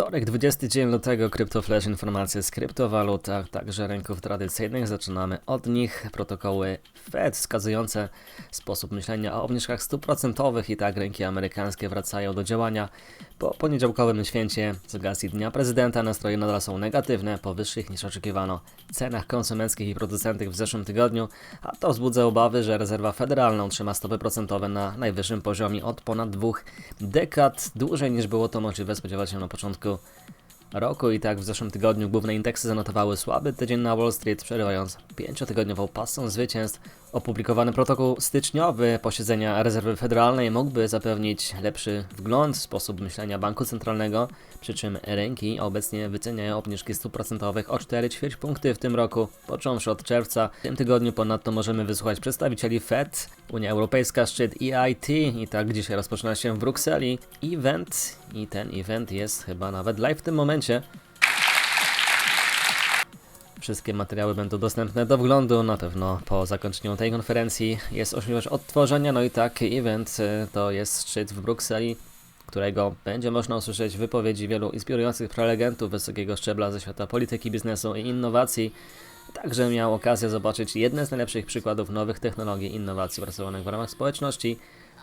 Wtorek, 20 dzień lutego, CryptoFlash, informacje z kryptowalutach, także rynków tradycyjnych. Zaczynamy od nich. Protokoły Fed wskazujące sposób myślenia o obniżkach stóp procentowych i tak rynki amerykańskie wracają do działania. Po poniedziałkowym święcie z okazji Dnia Prezydenta nastroje nadal są negatywne, po wyższych niż oczekiwano cenach konsumenckich i producentów w zeszłym tygodniu, a to wzbudza obawy, że rezerwa federalna utrzyma stopy procentowe na najwyższym poziomie od ponad dwóch dekad, dłużej niż było to możliwe spodziewać się na początku তো roku i tak w zeszłym tygodniu główne indeksy zanotowały słaby tydzień na Wall Street, przerywając pięciotygodniową pasą zwycięstw. Opublikowany protokół styczniowy posiedzenia rezerwy federalnej mógłby zapewnić lepszy wgląd w sposób myślenia banku centralnego, przy czym rynki obecnie wyceniają obniżki stóp procentowych o 4 ćwierć punkty w tym roku, począwszy od czerwca. W tym tygodniu ponadto możemy wysłuchać przedstawicieli Fed, Unia Europejska, szczyt EIT i tak dzisiaj rozpoczyna się w Brukseli event i ten event jest chyba nawet live w tym momencie. Wszystkie materiały będą dostępne do wglądu, na pewno po zakończeniu tej konferencji jest możliwość odtworzenia, no i tak event y, to jest szczyt w Brukseli, którego będzie można usłyszeć wypowiedzi wielu inspirujących prelegentów wysokiego szczebla ze świata polityki, biznesu i innowacji. Także miał okazję zobaczyć jedne z najlepszych przykładów nowych technologii i innowacji pracowanych w ramach społeczności,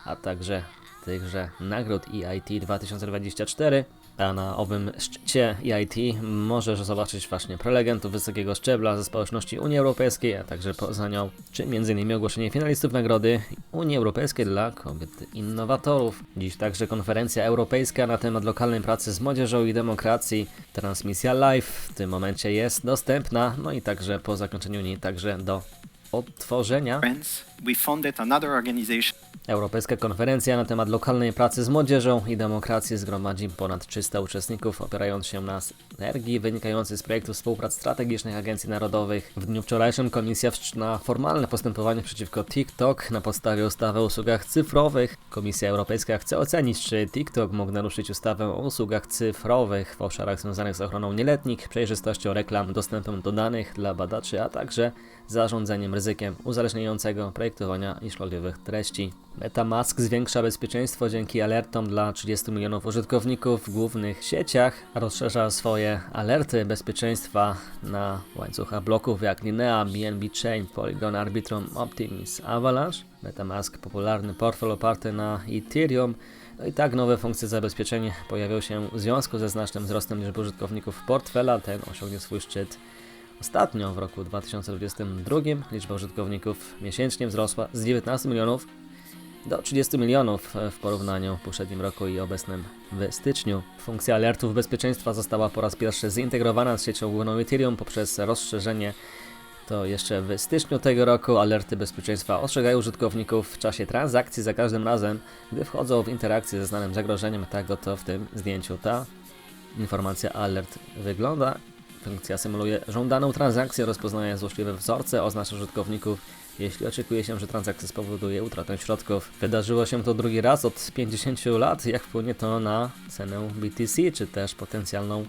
a także tychże nagród EIT 2024. A na owym szczycie EIT możesz zobaczyć właśnie prelegentów wysokiego szczebla ze społeczności Unii Europejskiej, a także poza nią, czy m.in. ogłoszenie finalistów nagrody Unii Europejskiej dla kobiet innowatorów. Dziś także konferencja europejska na temat lokalnej pracy z młodzieżą i demokracji. Transmisja live w tym momencie jest dostępna, no i także po zakończeniu niej także do odtworzenia. friends, we another organization Europejska konferencja na temat lokalnej pracy z młodzieżą i demokracji zgromadzi ponad 300 uczestników, opierając się na energii wynikającej z projektu współprac strategicznych agencji narodowych. W dniu wczorajszym komisja wszczyna formalne postępowanie przeciwko TikTok na podstawie ustawy o usługach cyfrowych. Komisja Europejska chce ocenić, czy TikTok mógł naruszyć ustawę o usługach cyfrowych w obszarach związanych z ochroną nieletnich, przejrzystością reklam, dostępem do danych dla badaczy, a także zarządzeniem ryzykiem uzależniającego projektowania i szkodliwych treści. MetaMask zwiększa bezpieczeństwo dzięki alertom dla 30 milionów użytkowników w głównych sieciach. Rozszerza swoje alerty bezpieczeństwa na łańcucha bloków jak Linea, BNB Chain, Polygon, Arbitrum, Optimus, Avalanche. MetaMask popularny portfel oparty na Ethereum. No i tak nowe funkcje zabezpieczeń pojawią się w związku ze znacznym wzrostem liczby użytkowników portfela. Ten osiągnie swój szczyt Ostatnio w roku 2022 liczba użytkowników miesięcznie wzrosła z 19 milionów do 30 milionów w porównaniu w poprzednim roku i obecnym w styczniu. Funkcja alertów bezpieczeństwa została po raz pierwszy zintegrowana z siecią główną Ethereum poprzez rozszerzenie to jeszcze w styczniu tego roku alerty bezpieczeństwa ostrzegają użytkowników w czasie transakcji za każdym razem, gdy wchodzą w interakcję ze znanym zagrożeniem, tak oto w tym zdjęciu ta informacja alert wygląda. Funkcja symuluje żądaną transakcję, rozpoznaje złośliwe wzorce, oznacza użytkowników, jeśli oczekuje się, że transakcja spowoduje utratę środków. Wydarzyło się to drugi raz od 50 lat, jak wpłynie to na cenę BTC, czy też potencjalną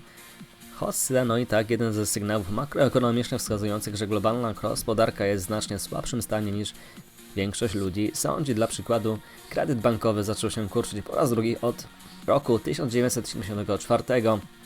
hossę. No i tak, jeden ze sygnałów makroekonomicznych wskazujących, że globalna gospodarka jest w znacznie słabszym stanie niż większość ludzi sądzi. Dla przykładu, kredyt bankowy zaczął się kurczyć po raz drugi od roku 1974.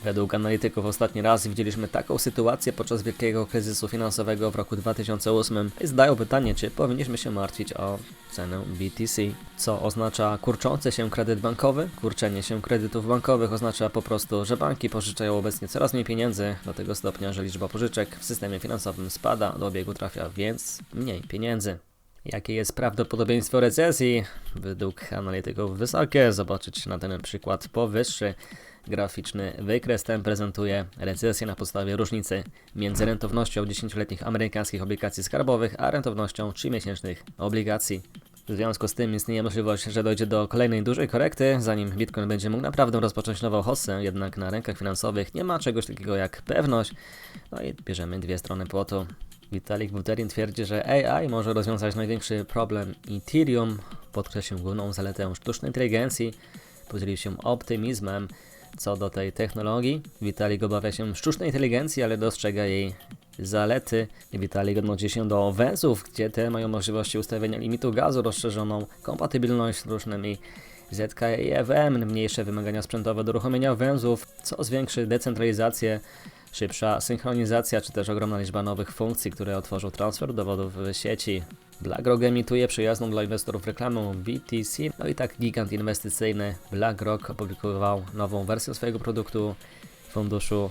Według analityków ostatni raz widzieliśmy taką sytuację podczas wielkiego kryzysu finansowego w roku 2008 i zadają pytanie, czy powinniśmy się martwić o cenę BTC. Co oznacza kurczący się kredyt bankowy? Kurczenie się kredytów bankowych oznacza po prostu, że banki pożyczają obecnie coraz mniej pieniędzy do tego stopnia, że liczba pożyczek w systemie finansowym spada, do obiegu trafia więc mniej pieniędzy. Jakie jest prawdopodobieństwo recesji? Według analityków wysokie. Zobaczyć na ten przykład powyższy graficzny wykres. Ten prezentuje recesję na podstawie różnicy między rentownością 10-letnich amerykańskich obligacji skarbowych, a rentownością 3-miesięcznych obligacji. W związku z tym istnieje możliwość, że dojdzie do kolejnej dużej korekty, zanim Bitcoin będzie mógł naprawdę rozpocząć nową hossę, jednak na rynkach finansowych nie ma czegoś takiego jak pewność. No i bierzemy dwie strony płotu. Vitalik Buterin twierdzi, że AI może rozwiązać największy problem Ethereum, podkreślił główną zaletę sztucznej inteligencji, podzielił się optymizmem co do tej technologii. Vitalik obawia się sztucznej inteligencji, ale dostrzega jej zalety. Vitalik odnosi się do węzłów, gdzie te mają możliwości ustawienia limitu gazu, rozszerzoną kompatybilność z różnymi ZK i EWM, mniejsze wymagania sprzętowe do uruchomienia węzłów, co zwiększy decentralizację, szybsza synchronizacja, czy też ogromna liczba nowych funkcji, które otworzą transfer dowodów w sieci. BlackRock emituje przyjazną dla inwestorów reklamę BTC, no i tak gigant inwestycyjny BlackRock opublikował nową wersję swojego produktu funduszu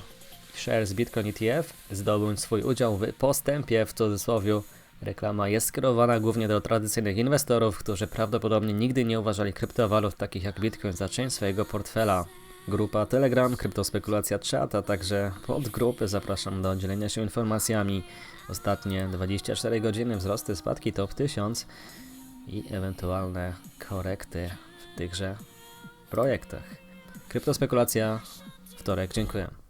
Shares Bitcoin ETF, zdobądź swój udział w postępie w cudzysłowie. Reklama jest skierowana głównie do tradycyjnych inwestorów, którzy prawdopodobnie nigdy nie uważali kryptowalut takich jak Bitcoin za część swojego portfela. Grupa Telegram, kryptospekulacja chat, a także podgrupy zapraszam do dzielenia się informacjami. Ostatnie 24 godziny wzrosty, spadki top 1000 i ewentualne korekty w tychże projektach. Kryptospekulacja, wtorek, dziękuję.